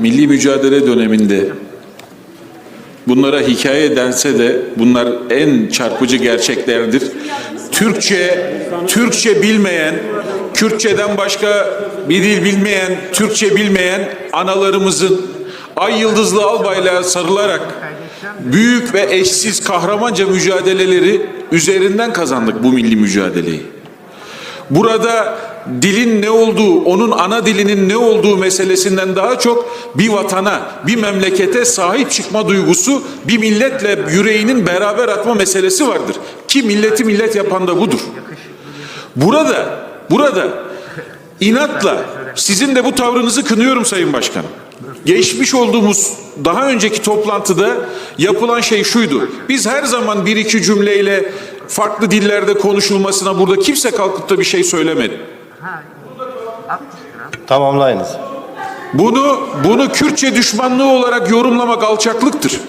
milli mücadele döneminde bunlara hikaye dense de bunlar en çarpıcı gerçeklerdir. Türkçe, Türkçe bilmeyen, Kürtçeden başka bir dil bilmeyen, Türkçe bilmeyen analarımızın ay yıldızlı al bayrağı sarılarak büyük ve eşsiz kahramanca mücadeleleri üzerinden kazandık bu milli mücadeleyi. Burada dilin ne olduğu, onun ana dilinin ne olduğu meselesinden daha çok bir vatana, bir memlekete sahip çıkma duygusu, bir milletle yüreğinin beraber atma meselesi vardır. Ki milleti millet yapan da budur. Burada, burada inatla sizin de bu tavrınızı kınıyorum Sayın Başkanım. Geçmiş olduğumuz daha önceki toplantıda yapılan şey şuydu. Biz her zaman bir iki cümleyle farklı dillerde konuşulmasına burada kimse kalkıp da bir şey söylemedi. Tamamlayınız. Bunu bunu Kürtçe düşmanlığı olarak yorumlamak alçaklıktır.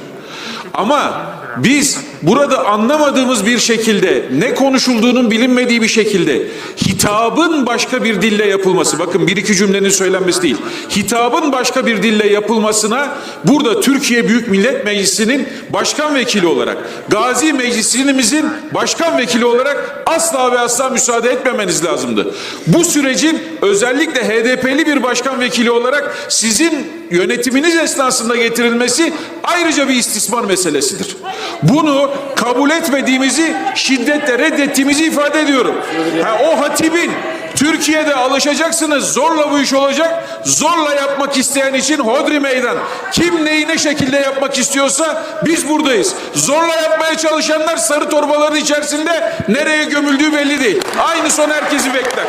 Ama biz burada anlamadığımız bir şekilde ne konuşulduğunun bilinmediği bir şekilde hitabın başka bir dille yapılması bakın bir iki cümlenin söylenmesi değil hitabın başka bir dille yapılmasına burada Türkiye Büyük Millet Meclisi'nin başkan vekili olarak Gazi Meclisimizin başkan vekili olarak asla ve asla müsaade etmemeniz lazımdı. Bu sürecin özellikle HDP'li bir başkan vekili olarak sizin yönetiminiz esnasında getirilmesi ayrıca bir istismar meselesidir. Bunu kabul etmediğimizi şiddetle reddettiğimizi ifade ediyorum. Ha, o hatibin Türkiye'de alışacaksınız zorla bu iş olacak. Zorla yapmak isteyen için hodri meydan. Kim neyi ne şekilde yapmak istiyorsa biz buradayız. Zorla yapmaya çalışanlar sarı torbaların içerisinde nereye gömüldüğü belli değil. Aynı son herkesi bekler.